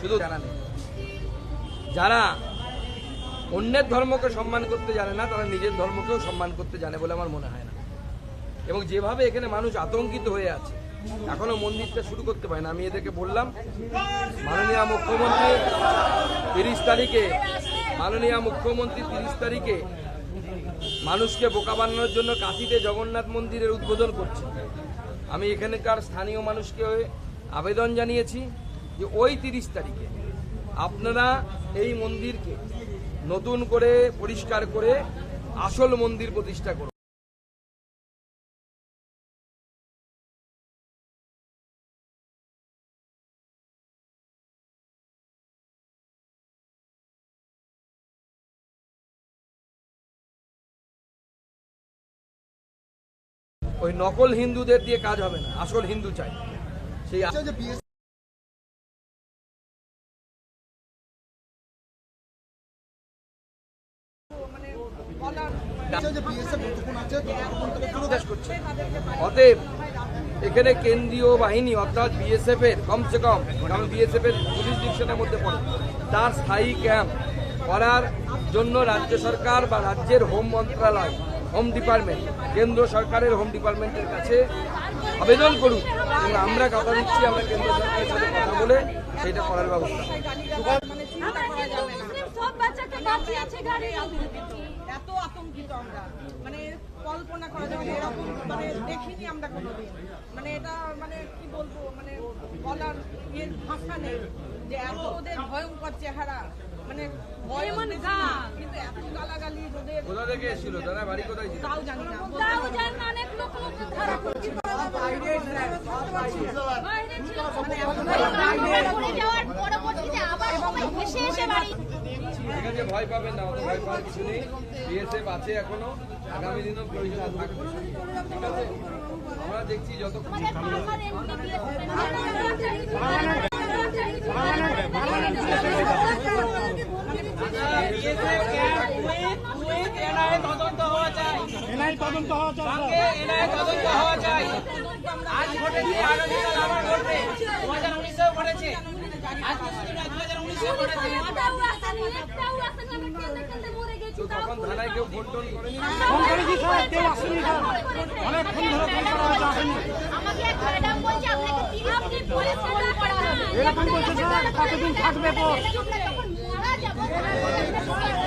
শুধু যারা অন্যের ধর্মকে সম্মান করতে জানে না, তারা নিজের ধর্মকেও সম্মান করতে জানে বলে আমার মনে হয় না। এবং যেভাবে এখানে মানুষ আতঙ্কিত হয়ে আছে, এখনও মন্দিরটা শুরু করতে পারে না। আমি এদেরকে বললাম, মাননীয় মুখ্যমন্ত্রী তিরিশ তারিখে, মাননীয় মুখ্যমন্ত্রী তিরিশ তারিখে মানুষকে বোকা বানানোর জন্য কাশিতে জগন্নাথ মন্দিরের উদ্বোধন করছে। আমি এখানকার স্থানীয় মানুষকে আবেদন জানিয়েছি যে ওই তিরিশ তারিখে আপনারা এই মন্দিরকে নতুন করে পরিষ্কার করে আসল মন্দির প্রতিষ্ঠা করুন। ওই নকল হিন্দুদের দিয়ে কাজ হবে না, আসল হিন্দু চাই। সেই করছে। অতএব এখানে কেন্দ্রীয় বাহিনী অর্থাৎ বিএসএফ এর কমসে কম কারণ বিএসএফ এর জুরিসডিকশনের মধ্যে পড়ে তার স্থায়ী ক্যাম্প করার জন্য রাজ্য সরকার বা রাজ্যের হোম মন্ত্রণালয় হোম ডিপার্টমেন্ট কেন্দ্র সরকারের হোম ডিপার্টমেন্টের কাছে আবেদন করুন। এবং আমরা কথা দিচ্ছি, আমরা কেন্দ্র সরকারের সাথে কথা বলে সেইটা করার ব্যবস্থা। এত আতঙ্কিত আমরা মানে কল্পনা করা যাবে এরকম মানে দেখিনি আমরা মানে এটা মানে কি বলব মানে বলার ভাষা নেই যে এত ওদের ভয়ঙ্কর চেহারা মানে ভয় এমন বেশি, কিন্তু এত গালাগালি ওদের কোথা থেকে এসেছিল? তারা বাড়ি কোথায় ছিল? তাও জানি না। তাও পারব না। অনেক লোক লোক ধরা পড়ছে বাইরে ছিল। ঘুরে যাওয়ার পরবর্তীতে আবার সবাই ভেসে এসে বাড়ি ঠিক আছে ভয় পাবেন না অত ভয় পাওয়ার কিছু নেই। বিএসএফ আছে এখনও আগামী দিনেও প্রয়োজন থাকবে। ঠিক আছে? আমরা দেখছি যত আমাদের আমার তদন্ত হওয়া চাই তদন্ত হওয়া চাই এনআই তদন্ত হওয়া চাই আজ ঘটেছে আবার ঘটবে দু হাজার উনিশেও ঘটেছে শুধু দু হাজার উনিশেও ঘটেছে তো তখন থানায় কেউ ফোন টোন করেনি? ফোন করেছি স্যার কেউ আসেনি স্যার। অনেকক্ষণ ধরে ফোন করা হয়েছে আসেনি। আমাকে বলছে এরকম স্যার কতদিন থাকবে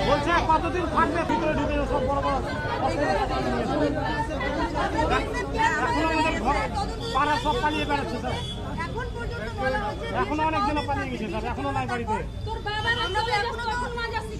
বলছে কতদিন থাকবে? ভিতরে ঢুকে সব বড় বড় এখন আমাদের ঘর পাড়া সব পালিয়ে বেড়াচ্ছে স্যার। এখন পর্যন্ত বলা হচ্ছে এখনও অনেকজন পালিয়ে গেছে স্যার এখনও নাই বাড়িতে। তোর তো এখনও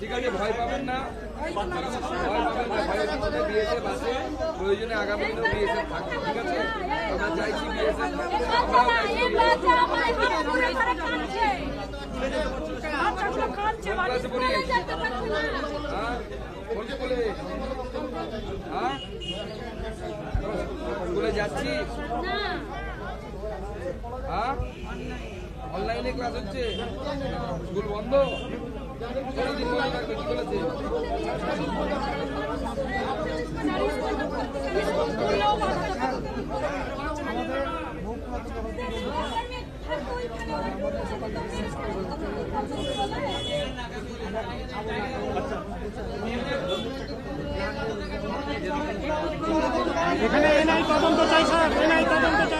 ঠিক আছে। ভয় পাবেন না। ভয় পাবেন না পিছনে বিএসএফ আছে প্রয়োজনে আগামী দিনেও বিএসএফ থাকবে ঠিক আছে? আমরা চাইছি বিএসএফ হ্যাঁ? স্কুলে? হ্যাঁ? স্কুলে যাচ্ছিস হ্যাঁ? অনলাইনে ক্লাস হচ্ছে। স্কুল বন্ধ। এখানে এনআই তদন্ত চাই স্যার। এনআই তদন্ত চাই।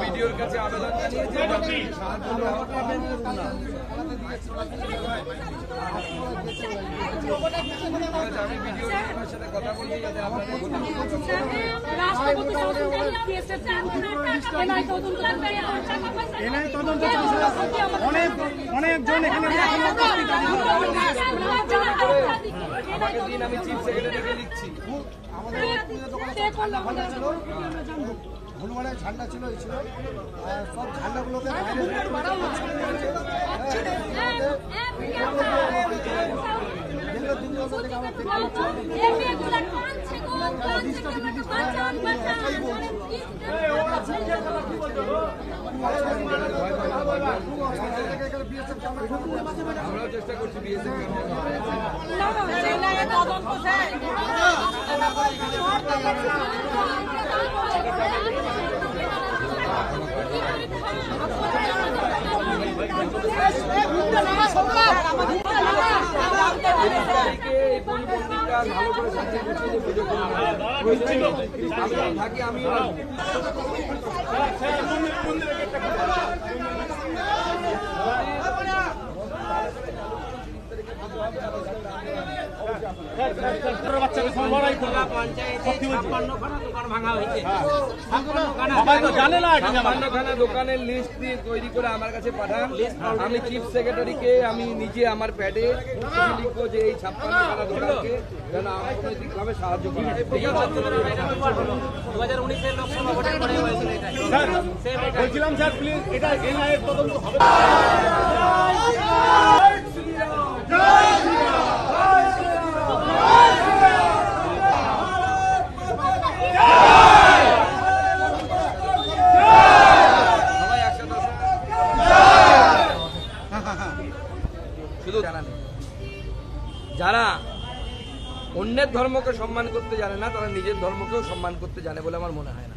ভিডিওর কাছে আবেদন আমি ভিডিও সাথে কথা বলছি যাতে অনেক অনেকজন আমাকে দিন। আমি চিফ সেক্রেটারিকে লিখছি হনুমানের ঝান্ডা ছিল এই ছিল সব ঝান্ডাগুলোকে আমরাও চেষ্টা করছি বিএসএফ তদন্ত স্যার তারিখে এই পরিবর্তনটা ভালো করে সাজিয়ে গুছিয়ে যে পুজো করব আমি তো থাকি আমি বাচ্চাকে সব লড়াই করলাম পঞ্চায়েতে ছাপ্পান্ন খানা দোকান ভাঙা হয়েছে ছাপ্পান্ন খানা সবাই তো জানে না এটা জানা। সামান্যখানা দোকানের লিস্ট দিয়ে তৈরি করে আমার কাছে পাঠান আমি চিফ সেক্রেটারিকে আমি নিজে আমার প্যাডে লিখব যে এই দোকানকে যেন সাহায্য করা হয়। স্যার বলছিলাম স্যার প্লিজ এটা এনআই এর তদন্ত হবে সবাই একসাথে আসুন। শুধু জানা নেই যারা অন্যের ধর্মকে সম্মান করতে জানে না, তারা নিজের ধর্মকেও সম্মান করতে জানে বলে আমার মনে হয় না।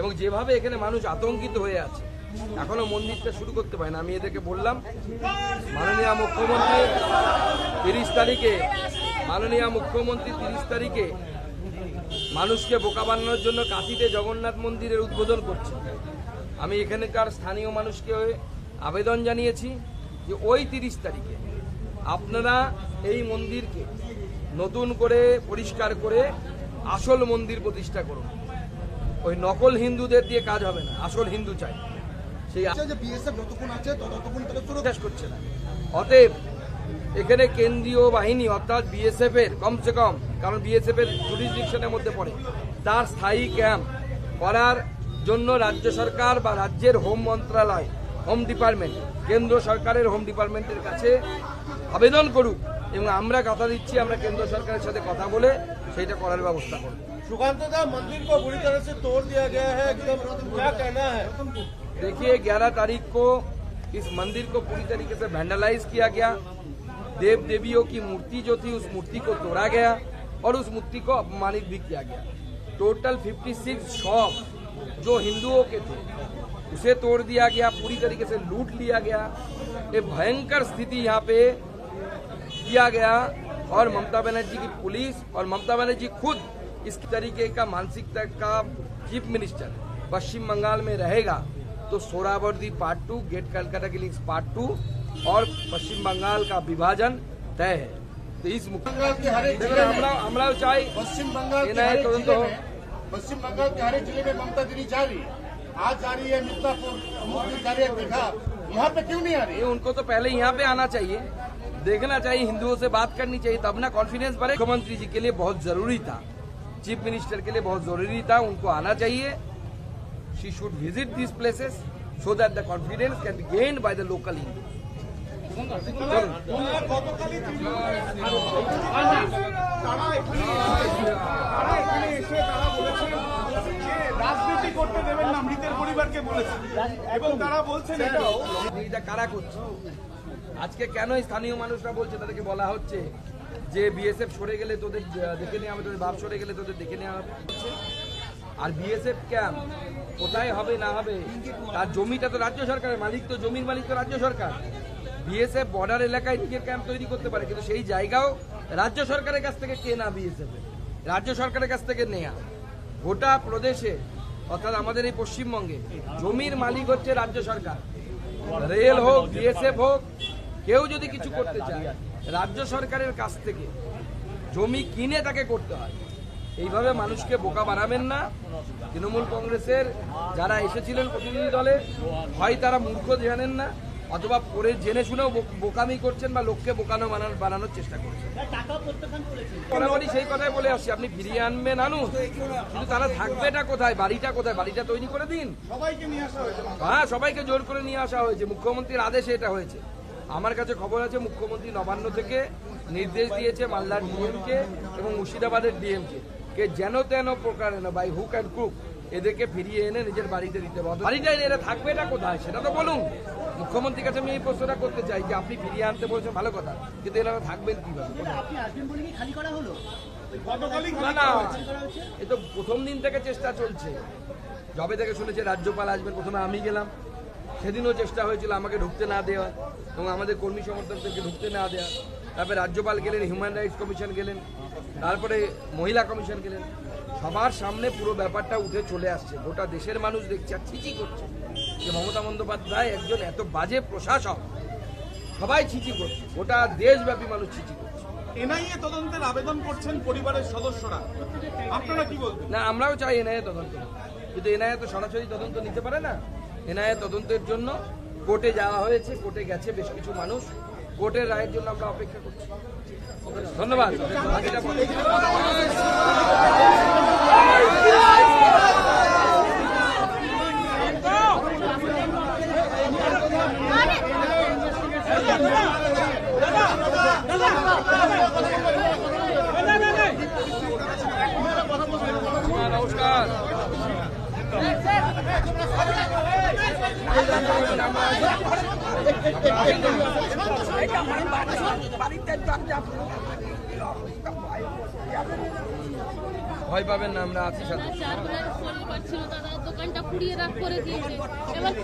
এবং যেভাবে এখানে মানুষ আতঙ্কিত হয়ে আছে, এখনও মন্দিরটা শুরু করতে পারে না। আমি এদেরকে বললাম, মাননীয় মুখ্যমন্ত্রী তিরিশ তারিখে, মাননীয় মুখ্যমন্ত্রী তিরিশ তারিখে মানুষকে বোকা বানানোর জন্য কাশিতে জগন্নাথ মন্দিরের উদ্বোধন করছে। আমি এখানকার স্থানীয় মানুষকে আবেদন জানিয়েছি। যে ওই তিরিশ তারিখে আপনারা এই মন্দিরকে নতুন করে পরিষ্কার করে আসল মন্দির প্রতিষ্ঠা করুন। ওই নকল হিন্দুদের দিয়ে কাজ হবে না আসল হিন্দু চাই। সেই করছে না। অতএব এখানে কেন্দ্রীয় বাহিনী অর্থাৎ বিএসএফ এর কমসে কম কারণ বিএসএফ এর জুরিসডিকশনের মধ্যে পড়ে তার স্থায়ী ক্যাম্প করার জন্য রাজ্য সরকার বা রাজ্যের হোম মন্ত্রণালয় হোম ডিপার্টমেন্ট কেন্দ্র সরকারের হোম ডিপার্টমেন্টের কাছে আবেদন করুক এবং আমরা কথা দিচ্ছি আমরা কেন্দ্র সরকারের সাথে কথা বলে সেইটা করার ব্যবস্থা করব सुकांत दा मंदिर को बुरी तरह से तोड़ दिया गया है एकदम क्या कहना है देखिए 11 तारीख को इस मंदिर को पूरी तरीके से वैंडलाइज किया गया देव देवियों की मूर्ति जो थी उस मूर्ति को तोड़ा गया और उस मूर्ति को अपमानित भी किया गया टोटल 56 शॉप जो हिंदुओं के थे उसे तोड़ दिया गया पूरी तरीके से लूट लिया गया। ये भयंकर स्थिति यहाँ पे किया गया और ममता बनर्जी की पुलिस और ममता बनर्जी खुद इस तरीके का मानसिकता का चीफ मिनिस्टर पश्चिम बंगाल में रहेगा तो Suhrawardy part two gate Calcutta की लिंक्स पार्ट टू और पश्चिम बंगाल का विभाजन तय है। तो इस हमला पश्चिम बंगाल पश्चिम बंगाल के हरे ज़िले में ममता गिरी जारी आज जा रही है मिर्जापुर मुफ्ती जा रही है दीघा यहाँ पे क्यों नहीं आ रही ये उनको तो पहले यहाँ पे आना चाहिए देखना चाहिए हिंदुओं से बात करनी चाहिए तब ना कॉन्फिडेंस बढ़े मुख्यमंत्री जी के लिए बहुत जरूरी था चीफ मिनिस्टर के लिए बहुत जरूरी था उनको आना चाहिए she should visit this places so that the confidence can be gained by the local Hindu তারা এখানে এসে তারা বলেছেন যে রাজনীতি করতে দেবেন না, মৃতের পরিবারকে বলেছেন। এবং তারা বলছেন এটা কারা করছে? আজকে কেন স্থানীয় মানুষরা বলছে, তাদেরকে বলা হচ্ছে যে বিএসএফ সরে গেলে তোদের দেখে নেওয়া হবে, তোদের বাপ সরে গেলে তোদের দেখে নেওয়া হবে। আর বিএসএফ ক্যাম্প কোথায় হবে, না হবে? তার জমিটা তো রাজ্য সরকারের মালিক, তো জমির মালিক তো রাজ্য সরকার। বিএসএফ বর্ডার এলাকায় নিজের ক্যাম্প তৈরি করতে পারে, কিন্তু সেই জায়গাও রাজ্য সরকারের কাছ থেকে কেনা বিএসএফ রাজ্য সরকারের কাছ থেকে নেয়া। গোটা প্রদেশে অর্থাৎ আমাদের এই পশ্চিমবঙ্গে জমির মালিক হচ্ছে রাজ্য সরকার। রেল হোক বিএসএফ হোক, কেউ যদি কিছু করতে চায়, রাজ্য সরকারের কাছ থেকে জমি কিনে তাকে করতে হয়। এইভাবে মানুষকে বোকা বানাবেন না। তৃণমূল কংগ্রেসের যারা এসেছিলেন প্রতিনিধি দলে, হয় তারা মূর্খ জানেন না। অথবা পরে জেনে শুনেও বোক- বোকামি করছেন বা লোককে বোকানো বানানোর চেষ্টা করছেন। বরাবরই সেই কথাই বলে আসছি আপনি ফিরিয়ে আনবেন আনুন কিন্তু তারা থাকবেটা কোথায়? বাড়িটা কোথায়? বাড়িটা তৈরি করে দিন। হ্যাঁ সবাইকে জোর করে নিয়ে আসা হয়েছে। মুখ্যমন্ত্রীর আদেশে এটা হয়েছে। আমার কাছে খবর আছে মুখ্যমন্ত্রী নবান্ন থেকে নির্দেশ দিয়েছে মালদার ডিএমকে এবং মুর্শিদাবাদের ডিএমকে কে। যেন তেন প্রকারে না বাই হুক অ্যান্ড ক্রুক এদেরকে ফিরিয়ে এনে নিজের বাড়িতে দিতে হবে। বাড়িটা এনে এরা থাকবে এটা কোথায়? সেটা তো বলুন। মুখ্যমন্ত্রীর কাছে আমি এই প্রশ্নটা করতে চাই যে আপনি ফিরিয়ে আনতে বলছেন ভালো কথা। কিন্তু এরা থাকবেন কীভাবে? গতকালই না না। এ তো প্রথম দিন থেকে চেষ্টা চলছে। যবে থেকে শুনেছে রাজ্যপাল আসবেন প্রথমে আমি গেলাম। সেদিনও চেষ্টা হয়েছিল আমাকে ঢুকতে না দেওয়া এবং আমাদের কর্মী সমর্থকদেরকে ঢুকতে না দেওয়া তারপরে রাজ্যপাল গেলেন হিউম্যান রাইটস কমিশন গেলেন তারপরে মহিলা কমিশন গেলেন। সবার সামনে পুরো ব্যাপারটা উঠে চলে আসছে। গোটা দেশের মানুষ দেখছে আর ছিচি করছে যে মমতা বন্দ্যোপাধ্যায় একজন এত বাজে প্রশাসক। সবাই ছিচি করছে গোটা দেশব্যাপী মানুষ ছিচি করছে। এনআইএ তদন্তের আবেদন করছেন পরিবারের সদস্যরা। আপনারা কি বলবেন? না আমরাও চাই এনআইএ তদন্ত কিন্তু এনআইএ তো সরাসরি তদন্ত নিতে পারে না। এনআইএ তদন্তের জন্য কোর্টে যাওয়া হয়েছে, কোর্টে গেছে বেশ কিছু মানুষ। কোর্টের রায়ের জন্য আমরা অপেক্ষা করছি। ধন্যবাদ বাকিটা পরে। হ্যাঁ, নমস্কার ভয় পাবেন না আমরা আছি সাথে চার বেলার পরিবার ছিল দাদা দোকানটা পুড়িয়ে রাখ করে দিয়েছে এবার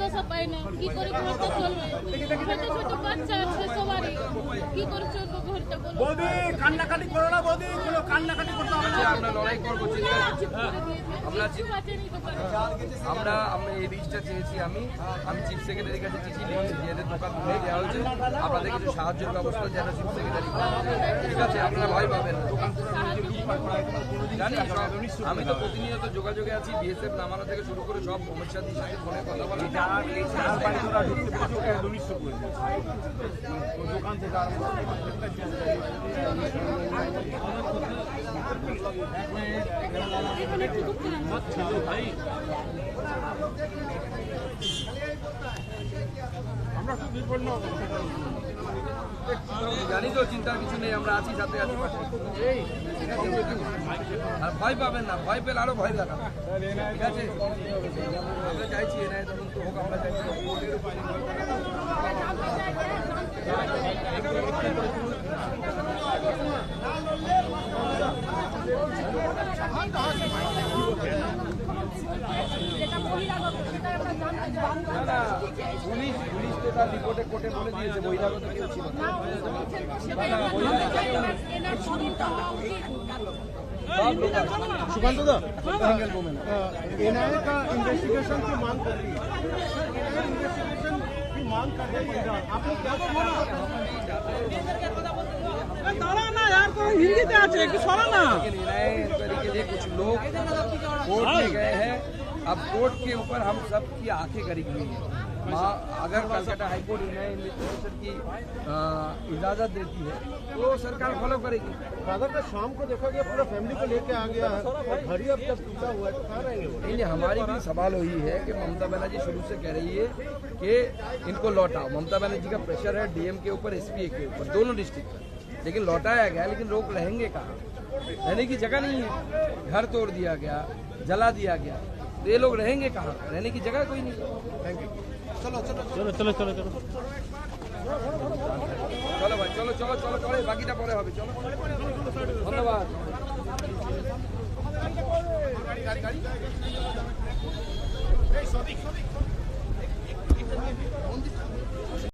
দশা পাই না। কি করে ঘরটা চলবে? ছোট ছোট বাচ্চা আছে সবারই। কি করে চলবে ঘরটা বলো? বৌদি কান্নাকাটি করো না বৌদি কোনো কান্নাকাটি করতে হবে না। আমরা লড়াই করব চিন্তা। আমরা দোকানে আমরা এই রিচটা চেয়েছি আমি। আমি চিফ সেক্রেটারির কাছে চিঠি লিখেছি, যে এদের দোকান খুলে দেওয়া হয়েছে। আপনাদের কিছু সাহায্যের ব্যবস্থা যেন চিফ সেক্রেটারি ঠিক আছে, আপনারা ভয় পাবেন জানি আমি তো প্রতিনিয়ত যোগাযোগে আছি বিএসএফ নামানো থেকে শুরু করে সব অমিত সাথে ফোনে কথা বলা জানি তো, চিন্তার কিছু নেই, আমরা আছি সাথে আছি? আর ভয় পাবেন না, ভয় পেলে আরও ভয় দেখাবে। ঠিক আছে? আমরা চাইছি এনআই তদন্ত হোক, আমরা চাইছি কোর্টের উপর নির্ভর করে। না না পুলিশ পুলিশ তো তার রিপোর্টে কোর্টে বলে দিয়েছে বহিরাগত কেউ ছিল না না, না, বহিরাগত কেউ নেই। সব লোক আছে। सुकांत दा एनआईए का इन्वेस्टिगेशन की मांग कर रही है इन्वेस्टिगेशन की मांग कर रहे हैं पंजाब आप लोग क्या बोला लेकिन नए इंक्वायरी के लिए कुछ लोग कोर्ट में गए हैं। अब कोर्ट के ऊपर हम सब की आँखें गड़ी हुई है। अगर कलकत्ता हाईकोर्ट इन्वेस्टिगेशन की इजाज़त देती है तो सरकार फॉलो करेगी। फादर का शाम को देखा गया पूरा फैमिली को लेके आ गया है घर ही अब जब टूटा हुआ है तो कहाँ रहेंगे नहीं नहीं, हमारी भी सवाल वही है कि ममता बनर्जी शुरू से कह रही है कि इनको लौटाओ। ममता बनर्जी का प्रेशर है डीएम के ऊपर एसपीए के ऊपर दोनों डिस्ट्रिक्ट पर। लेकिन लौटाया गया लेकिन लोग रहेंगे कहाँ? रहने की जगह नहीं है घर तोड़ दिया गया जला दिया गया तो ये लोग रहेंगे कहाँ रहने की जगह कोई नहीं थैंक यू चलो चलो चलो चलो चलो चलो চলো ভাই চলো চলো চলো পরে বাকিটা পরে হবে চলো ধন্যবাদ